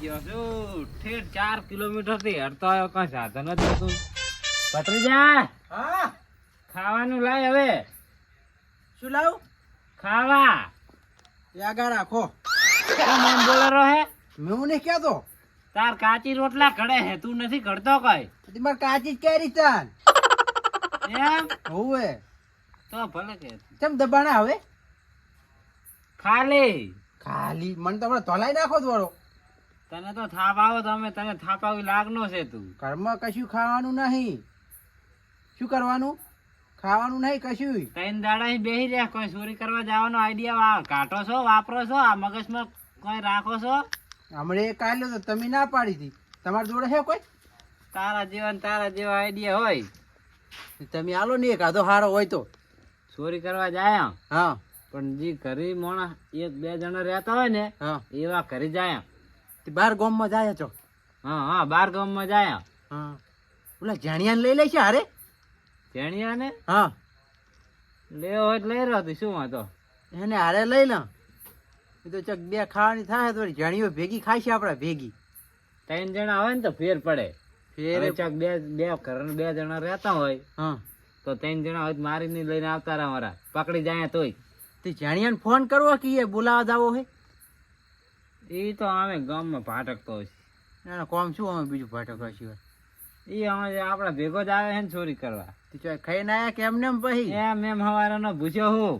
ગયો છું. ઠેઠ ચાર કિલોમીટરથી હરતો આવ્યો કઈ સાધન જ નતું ભત્રીજા હા? ખાવાનું લાય હવે. શું લાવું? ખાવા. યાગા આગળ રાખો. એમ હે? મેં નહીં તો તાર કાચી રોટલા ઘડે હે તું નથી ઘડતો કઈ. મારે કાચી જ કેરી તાન. એમ? હોવે. તો ભલે કે. કેમ દબાણા હવે ખાલી. ખાલી? મને તો હમણાં તોલાઈ નાખો થોડો. તને તો થાપ આવો તો અમે તને થાપાવી લાગનો છે તું. ઘરમાં કશું ખાવાનું નહીં. શું કરવાનું? ખાવાનું નહીં કશું. ત્રણ દાડા બેહી રહ્યા કોઈ ચોરી કરવા જવાનો આઈડિયા કાઢો છો વાપરો છો આ મગજમાં કોઈ રાખો છો? હમણે કાલે તો તમે ના પાડી હતી. તમારી જોડે છે કોઈ? તારા જેવા ને તારા જેવા આઈડિયા હોય. તમે આલો ને એક આધો હારો હોય તો. ચોરી કરવા જાય હા. પણ જે ઘરે મોણા એક બે જણા રહેતા હોય ને એવા ઘરે જાય બાર ગામમાં જાય છો? હા હા બાર ગામમાં જાય. હા. ઓલા જાણિયાને લઈ લે છે હારે? જાણિયા ને હા. લેવો હોય લઈ રહ્યો તું શું વાંધો? એને હારે લઈ લે. એ તો ચક બે ખાવાની થાય તો જાણીઓ ભેગી ખાય છે આપડે ભેગી. ત્રણ જણા હોય ને તો ફેર પડે. ફેર ચક બે બે ઘર બે જણા રહેતા હોય હા. તો ત્રણ જણા હોય તો મારીને લઈને આવતા રહ્યા મારા પકડી જાય તોય. તે જાણિયાને ફોન કરવો કે એ બોલાવા જાવો હે? એ તો અમે ગામમાં ભાટકતો હોય એના કોમ શું અમે બીજું ભાટકવા સિવાય એ અમે આપણા ભેગો જ આવે છે ને ચોરી કરવા. ખાઈ ચોય ખાઈને આયા કે એમને એમ પછી? એમ એમ હવારાનો ભૂસ્યો હું.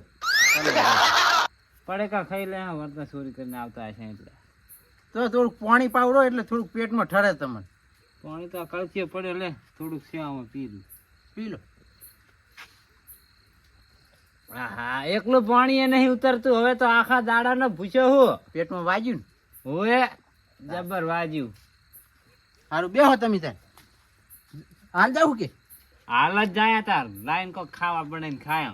પડેકા ખાઈ લે વર્તન ચોરી કરીને આવતા હશે એટલે. તો થોડુંક પાણી પાવડો એટલે થોડુંક પેટમાં ઠરે તમને. પાણી તો કળચીએ પડે લે થોડુંક સેવામાં પી લો પી લો. હા એકલું પાણી એ નહીં ઉતરતું. હવે તો આખા દાડાનો ભૂસ્યો હું. પેટમાં વાજ્યું ને. હોવે જબર વાજ્યું. હારું બેહો તમે તાર હાલ જાવ કે? હાલ જ જાય તાર. લાઈન કો ખાવા બનાવીને ખાય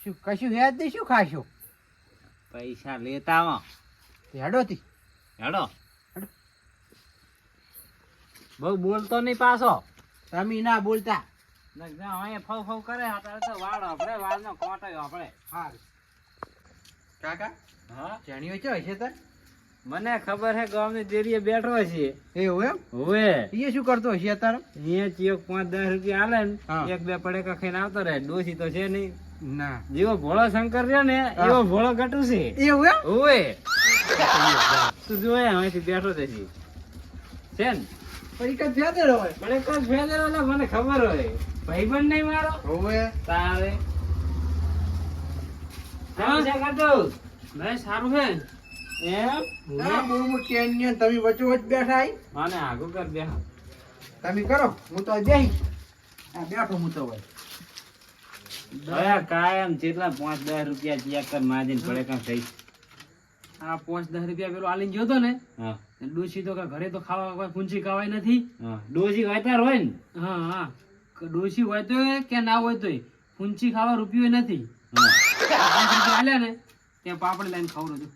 શું કશું હે નહીં શું ખાશો? પૈસા લેતા આવો. હેડો તી. હેડો. બહુ બોલતો નહીં પાછો. તમે ના બોલતા. અહીંયા ફવ ફવ કરે અત્યારે તો વાળ આપણે વાળનો કોટો આપણે સારું કાકા હા? જાણ્યો છે હશે તાર? મને ખબર હે ગામની દેરીએ બેઠો છે. એવું એમ? હોવે. એ શું કરતો હશે અત્યારે? અહીંયા ચિયોક પાંચ દસ રૂપિયા હાલે ને એક બે પડેકા ખાઈને આવતો રહે. ડોસી તો છે નહીં. ના. જેવો ભોળો શંકર રહ્યો ને એવો ભોળો ગટુ છે. એવું એમ? હોવે. તું જોયે અહીંથી બેઠો છે જી. છે ને? પરીક્ષા ફેદર હોય. પડેકા જ ફેદર હોય મને ખબર હોય. ભાઈબંધ નહીં મારો? હોવે. તારે. હા? છે ગટુ મેં સારું છે એમ? ના બહુ મોટી અન્ય તમે વચ્ચો વચ્ચ બેઠા આઈ મને કર બે તમે કરો. હું તો બેહી આ બેઠો હું તો હોય દયા કાયમ જેટલા પાંચ દસ રૂપિયા ચેક કર માજીને પડેકા થઈ. આ પાંચ દસ રૂપિયા પેલો આલીને ગયો તો ને ડોસી તો ઘરે તો ખાવા કોઈ પૂંછી ખાવાય નથી. ડોસી વાયતાર હોય ને? હા હા. ડોસી હોય તો કે ના હોય તોય. પૂંછી ખાવા રૂપિયો નથી. આલ્યા ને ત્યાં પાપડ લઈને ખાવું છું.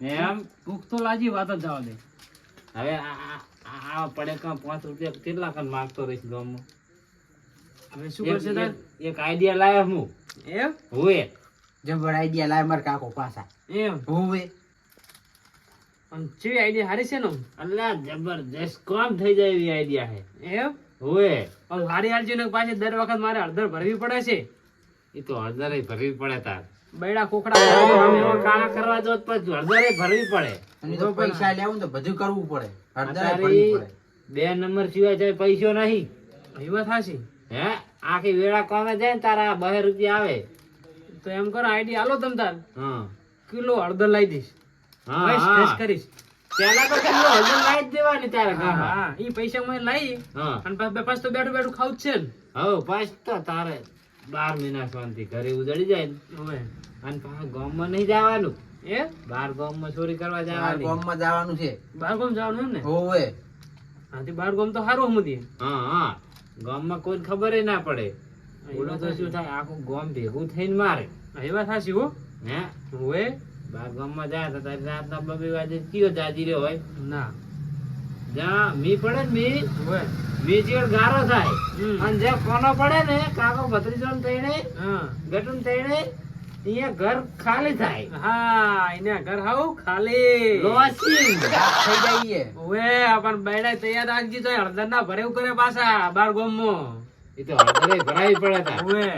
એમ ભૂખ તો લાજી વાત જ જવા દે. હવે આ આ- આ આ પાંચ રૂપિયા કેટલા કન માંગતો રહીશ ગામમાં? હવે શું કરશે તાર? એક- આઈડિયા લાયો હું. એમ? હોય જબર આઈડિયા લાય માર કાકો પાસા એમ? હોવે અને ચેવી આઈડિયા હારી છે ને અલ્લા જબરજસ્ત. કામ થઈ જાય એવી આઈડિયા હે એમ? હવે હારી હારજી ને પાછી દર વખત મારે હળદર ભરવી પડે છે. એ તો હળદર ભરવી પડે તાર. બૈડા કોકડા કાણા કરવા જો હળદરે ભરવી પડે. તો પૈસા લેવું તો બધું કરવું પડે. બે નંબર સિવાય જાય પૈસો નહીં. એવા વાત હે? આખી વેળા કોમે જાય ને તારા બહે રૂપિયા આવે. તો એમ કરો આઈડી આલો તમ તાર. હા. કિલો હળદર લાવી દઈશ. હા કરીશ. પેલા તો કિલો હળદર લાવી દેવાની તારે હા ઈ પૈસા મને લાવી હા. અને પાછ પાછ તો બેઠું બેઠું ખાવું જ છે ને. હવે પાછ તો તારે બાર મહિના શાંતિ ઘરે ઉજળી જાય ને. હવે અને પાછા ગામમાં નહીં જવાનું. એ બાર ગામમાં ચોરી કરવા જવાનું. ગામમાં જવાનું છે. બાર ગામ જવાનું એમ ને? હોવે. હાથી બાર ગામ તો સારું હમતી હા હા. ગામમાં કોઈ ખબર ના પડે. બોલો તો શું થાય આખું ગામ ભેગું થઈને મારે. એ વાત હો. હે? હોવે. બાર ગામમાં જાય તો તારી રાતના બબે વાગે કયો જાજી રહ્યો હોય? ના. જ્યાં મી પડે ને મી. હવે. મી ચીડ ગારો થાય. અને જ્યાં કોનો પડે ને કાકો ભત્રીજો ને થઈને હા. ગટુન અહીંયા ઘર ખાલી થાય. હા એને ઘર હાઉ ખાલી. લોસી થઈ જઈએ. ઓએ આપણ બેડા તૈયાર રાખજી તો હળદર ના ભરેવ કરે પાછા બાર ગોમમાં. એ તો હળદરે ભરાઈ પડે તા. ઓએ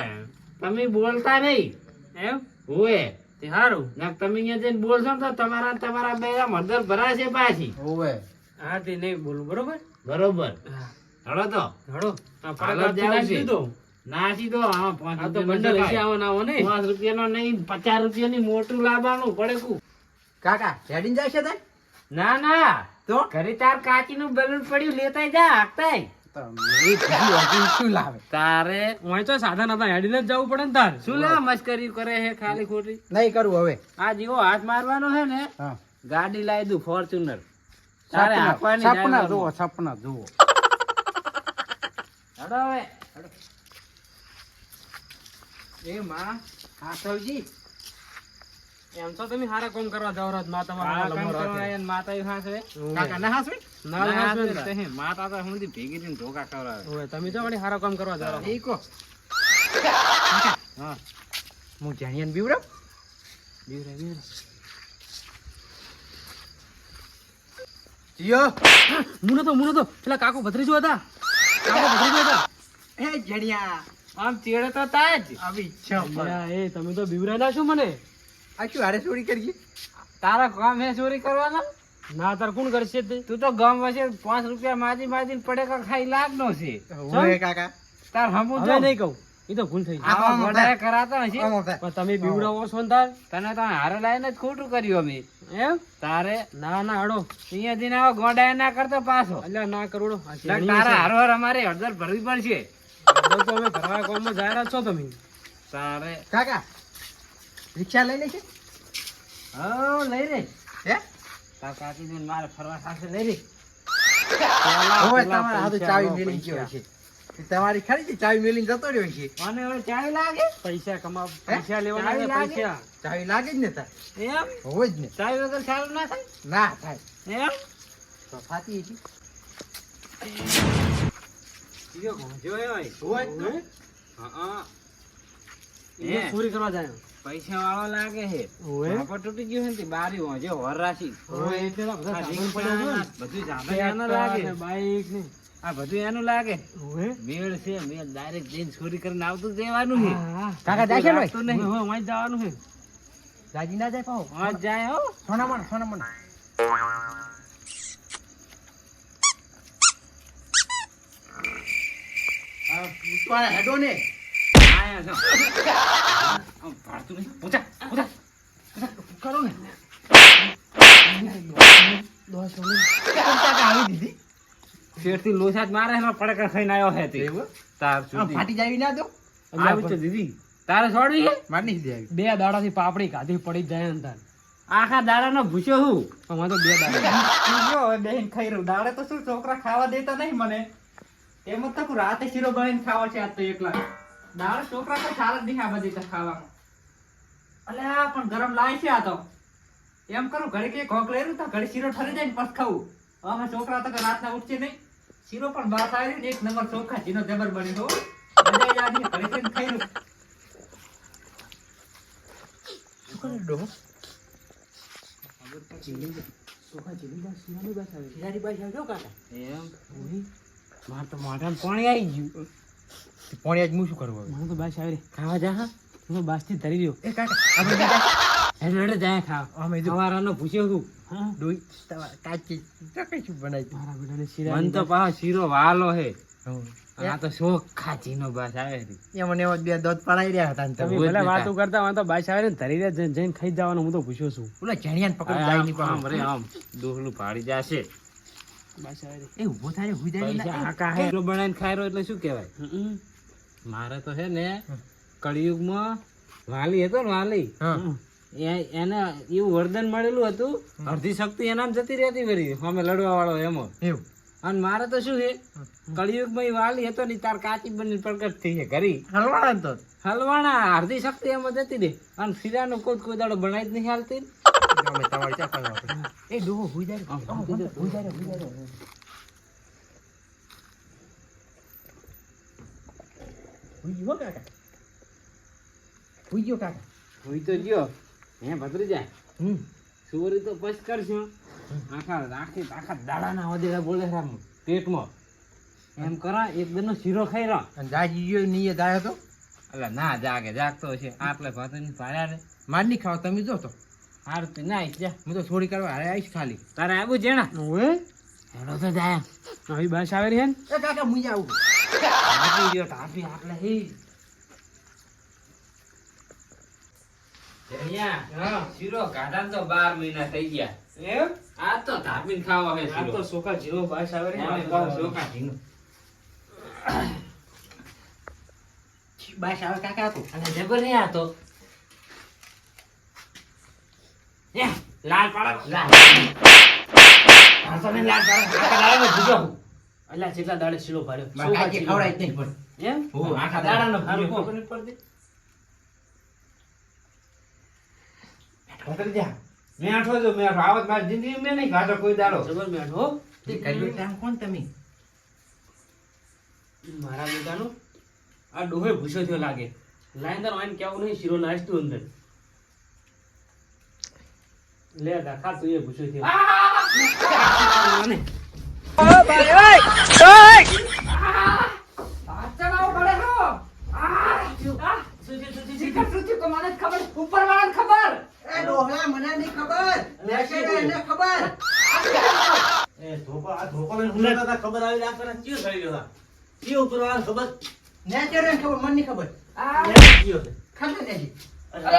તમે બોલતા નહીં. એમ? ઓએ તે હારું. ના તમે અહીંયા જઈને બોલશો ને તો તમારા ને તમારા બેડા હળદર ભરાશે પાછી. ઓએ હા તે નહીં બોલું બરોબર? બરોબર. હળો તો. હળો. આ છે. દીધો. નાસી દો હા પાંચ આ તો બંડલ. હશે આવો આવો ને પાંચ રૂપિયાનો નહીં પચાસ રૂપિયાની મોટું લાવવાનું પડે કુ. કાકા હેડીને જાય છે ના ના. તો? ઘરે તાર કાચીનું બેલૂન પડ્યું લેતા જા હાંકતાય. તો એ બીજી હજી શું લાવે? તારે ઓય તો સાધન હતા હેડીને જ જવું પડે ને તાર. શું લે મસ્કરી કરે હે ખાલી ખોટી? નહીં કરું હવે. આ જેવો હાથ મારવાનો છે ને ગાડી લાવી દઉં ફોર્ચ્યુનર. તારે સપના સપના જુઓ સપના જુઓ. હવે એ માં હા એમ તો તમે હારા કામ કરવા જાવ રાતમાં આ કામ કરવા રાખે. માતા ય હાંસે. કાકા ના હાસવી ના ના ના હાંસે હાંસે તો. હે, માતા તો હુંથી ભેગી થઈને ધોકા ખવડાવે. ઓવે તમે તો વળી હારા કામ કરવા જાવ એ કો. હા. હું જાણ્યાને બીવડાવ બીવરે, બીવરે. જીયો મુનો તો મુનો તો પેલા કાકો ભત્રીજો હતા. કાકો ભત્રીજો હતા. એ જણિયા આમ ચેડે તો થાય જ. આવી ઈચ્છા એ તમે તો બીવરાયેલા છો મને. આ શું હારે ચોરી કરીએ? તારા કામ હે ચોરી કરવાના? ના તાર કોણ કરશે તે? તું તો ગામ વચ્ચે પાંચ રૂપિયા માજી માજી પડે કા ખાઈ લાગનો છે. ઓય કાકા. તાર હમુ તો નહીં કહું. એ તો ભૂલ થઈ ગઈ. આવા કરાતા હશે પણ તમે બીવડાવો છો ને તાર? તને તો હારે લાઈને જ ખોટું કર્યું અમે. એમ? તારે ના ના હડો. અહીંયા જઈને આવો ગોડાયા ના કરતો પાછો. એટલે ના કરોડો. આ તારા હારો હાર અમારે હળદર ભરવી પડશે. હળદર તો ગામમાં જાહેરાત છો તમે? તારે કાકા રિક્ષા લઈ લેશે હો લઈ રે હે? તાર કાકી મારે ફરવા સાથે લઈ રે ઓય તમારા હાથે ચાવી મેલી ગયો છે. તમારી ખરી છે? ચાવી મેલી જતો રહ્યો છે. મને હવે ચાવી લાગે? પૈસા કમાવ પૈસા લેવાના લાગે? પૈસા. ચાવી લાગે જ ને તાર? એમ? હોય જ ને. ચાવી વગર સારું ના થાય? ના થાય. એમ? તો ફાતી છે કરવા જાય. પૈસા વાળો લાગે છે. તૂટી ગયો છે ને હોર રાશી. બધા આ. બધું એનું લાગે. બાઈક આ બધું એનું લાગે. મેળ છે મેળ. ડાયરેક્ટ જઈને ચોરી કરીને આવતું જ રહેવાનું છે. કાકા જાય છે ભાઈ? નહીં. ઓય, ઓય, વાંચ જવાનું છે. રાજી ના જાય પાહો. હોજ જાય હો. મણ આ હેડો ને? પાડતું નહીં. કરો મારે એમાં પડકાર ખાઈને આવ્યો હે તે. તાર ફાટી જાવી ના દો આવી તો દીધી. તારે છોડવી દીધી આવી. બે દાડાથી પાપડી કાઢી પડી જાય તાર. આખા દાડાનો ભૂસ્યો હું. અમારે તો બે દાડા. બેન ખાઈ રહ્યું. દાડે તો શું છોકરા ખાવા દેતા નહીં મને? એમ જ તો રાતે શીરો બનાવીને ખાવા છે આજ તો એકલા. દાડે છોકરા તો સારા જ નહીં આ બધી તો ખાવામાં. અલે આ પણ ગરમ લાય છે આ તો. એમ કરું ઘરે કે કોક લઈ રહ્યું તો ઘરે શીરો ઠરી જાય ને પછી ખાવું. અમે છોકરા તો રાતના ઉઠશે નહીં. શીરો પણ બાસ આવી ને એક નંબર ચોખા જીનો જબર બની હો મજા જ આવી ઘરે જઈને ખાઈ રહ્યું શું કરે ડોહો શિયાળી બાઈ આવજો કાકા? એમ. મારે તો મોઢામાં પાણી આવી ગયું. પાણી આજ હું શું કરવું મને તો બાસ આવી ખાવા જા હા. હું તો બાસથી ધરી રહ્યો. એ કાકા આપણે બીજા હેડ હેડ જાય ખાવા. અમે જો સવારનો ભૂસ્યો હું હા. ડોઈ તમારા કાચી ચકઈ બનાવી મારા બેટાને મન તો પાછો શીરો વાલો હે. આ તો ચોખ્ખા ચીનો બાસ આવે છે. એમાં ને એમાં બે દોત પડાઈ રહ્યા હતા તમે ભલે વાતો કરતા બાસ આવે ને ધરી રહ્યા જઈને ખાઈ જવાનું હું તો પૂછ્યો છું. ઓલા જણિયાને પકડી જાય ની આમ દોહલું પાડી જશે. એ ઊભો થાય હુઈ જાય હાકા હે બનાવીને ખાઈ એટલે શું કહેવાય? મારે તો છે ને કળિયુગમાં વાલી હતો ને વાલી. એને એવું વરદાન મળેલું હતું. અડધી શક્તિ એનામ જતી રહેતી ફરી અમે લડવા વાળો એમો એવું. અને મારે તો શું છે? કળિયુગમાં માં વાલી હતો ને તાર કાચી બની પ્રગટ થઈ છે ઘરી. હલવાણા તો? હલવાણા અડધી શક્તિ એમાં જતી રહી અને શીરાનો કોઈ કોઈ દાડો બનાવી જ નહીં હાલતી અમે તમારી ચા કરવા એ ડોહો હુઈ જાય હુઈ જાય, હુઈ જાય, હુઈ ગયો કાકા? હુઈ ગયો કાકા? હોય તો ગયો. હે ભત્રી જાય હમ. સુવરી તો પછ કરશું. આખા આખી આખા દાડાના વધેલા બોલે છે પેટમાં. એમ કરા એક દિનનો શીરો ખાઈ રહ્યા અને જાજી ગયો નહીં એ દાયો તો? એટલે ના જાગે જાગતો છે આટલે ભાતની પાડ્યા રે માર નહીં ખાવ તમે જો તો. હાર તું ના આવીશ જા. હું તો થોડી કરવા હારે આવીશ ખાલી. તારે આવું જેણા હવે હેડો તો જાય આવી બસ આવે રહી ને? એ કાકા મુઈ આવું આપી ગયો તાપી આટલે હી. શીરો કાઢા તો બાર મહિના થઈ ગયા. એમ? આ તો તાપીને ખાવા હે આ તો સોકા જેવો બસ આવે છે કહો બાસ. આવે કાકા તો અને જબર નહીં આ તો એ, લાલ પાડો લાલ આ તો લાલ પાડો આખા દાડાનો ભૂજો હું. જેટલા દાડે શીલો પાડ્યો મારે સોકા ખવડાય નહીં પણ એમ હોવે. આખા દાડાનો ભૂજો. ખબર પડતી પકડી જા. મેઠો જો મેઠો. આવત મારી જિંદગીમાં મેં નહીં ખાધો કોઈ દાડો. જબર મેઠો. તે કર્યું કામ કોણ તમે મારા બેટાનો આ ડોહે ભૂસો થયો લાગે લાઈન દર કેવું નહીં શીરો લાવીશ અંદર લે દાખા તું એ ભૂસો થયો આને. એ ડોહલા ખબર ખબર? ખબર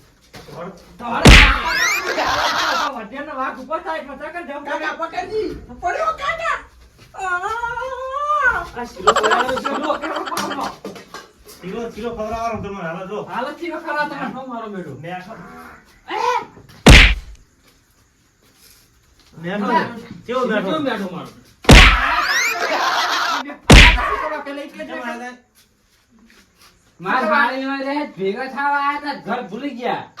નહીં ખબર ખબર નથી ખૂણાવાળાને ખબર એનો ખૂણાવાળાને ખબર ખૂણાવાળા. બીકમાં સડી ગયો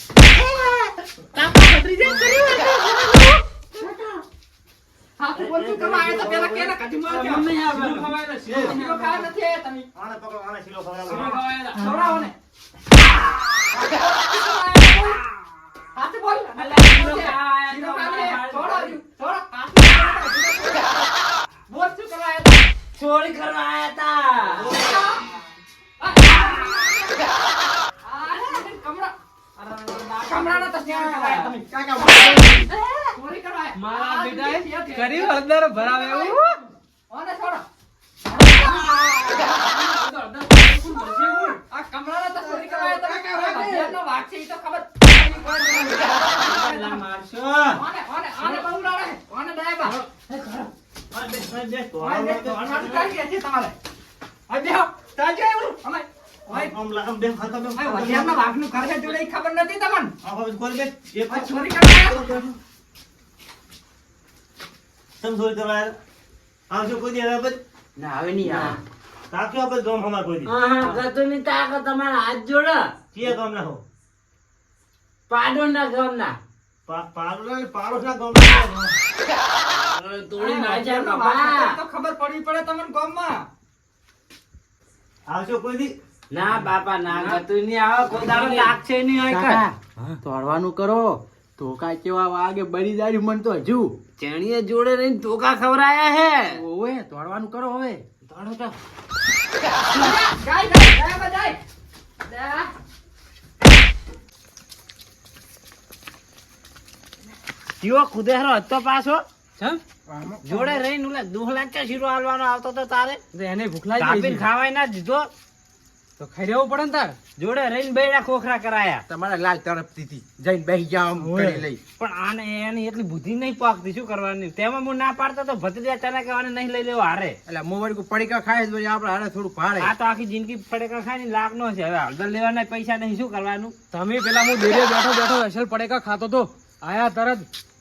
આયા તા, શીરો ખાવા આયા તા. શીરો ખાવા આયા તા. ચોરી કરવા આયા તા. મારા બેટાએ કરી હળદર ભરાવે એવું? પેલા મારશો ખબર નથી તમને? ના હવે નહીં આવે. આહા, ગતુની તાક તમારા હાથ જોડે. ગમ ના તોડી નાખ્યા બાપા. તો ખબર પડવી પડે તમને ગામમાં. ના બાપા ના ગતુની આવો. કોઈ દાડો લાગશે નહીં હોય કર. તોડવાનું કરો. કાંઈ કેવા વાગે બળી જાય મન તો હજુ. ચણીએ જોડે રહીને ધોકા ખવરાયા હે. ઓવે તોડવાનું કરો હવે. તોડો તો. જીવો ખુદેહરો હતો પાછો. જોડે રહીને દુઃખ લાગતા શીરો હાલવાનો આવતો તો તારે. એને ભૂખ લાગી. ખાવાય ના દીધો. તો ખાઈ રહેવું પડે ને તાર? જોડે રહીને બેડા ખોખરા કરાયા. તમારા લાલ તરફથી થી જઈને બેસી જાઓ કરી લઈ. પણ આને એની એટલી બુદ્ધિ નહીં પાકતી. શું કરવાની? તેમાં હું ના પાડતો તો ભત્રીજા તને કહેવાને નહીં લઈ લેવો હારે. એટલે મોબાઈલ કો પડીકા ખાય તો આપણે હારે થોડું ભાડે. આ તો આખી જિંદગી પડીકા ખાય ને લાખ નો છે. હવે હળદર લેવાના પૈસા નહીં. શું કરવાનું? તમે પેલા હું ડેરે બેઠો બેઠો અસલ પડીકા ખાતો તો આયા તરત.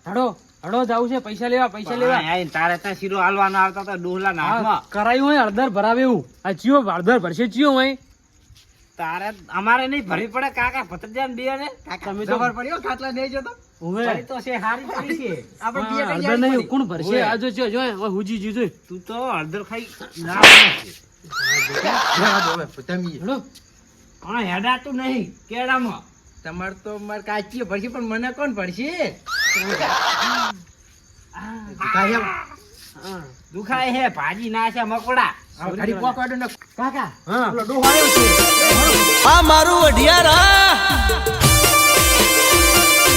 હડો હડો જાવ છે પૈસા લેવા પૈસા લેવા. તારે ત્યાં શીરો હાલવાનો આવતા તો ડોહલા ના કરાયું હોય હળદર ભરાવે એવું. આ ચિયો હળદર ભરશે ચિયો હોય. તારે અમારે નહીં ભરવી પડે કાકા ભત્રીજા ને બે ને. તમે તો ખબર પડ્યો હો, ખાટલા નહીં જતો? ભરી તો છે હારી પડી છે. આપણે બે હળદર નહીં કોણ ભરશે. આ જો જો જો હુજી જી તું તો હળદર ખાઈ ના હવે, પણ હેડાતું નહીં કેળામાં. તમારે તો મારે કાચી ભરશે પણ મને કોણ ભરશે? એમ. દુખાય હે ભાજી ના છે મકોડા કાકા હા. આ મારું અઢિયારા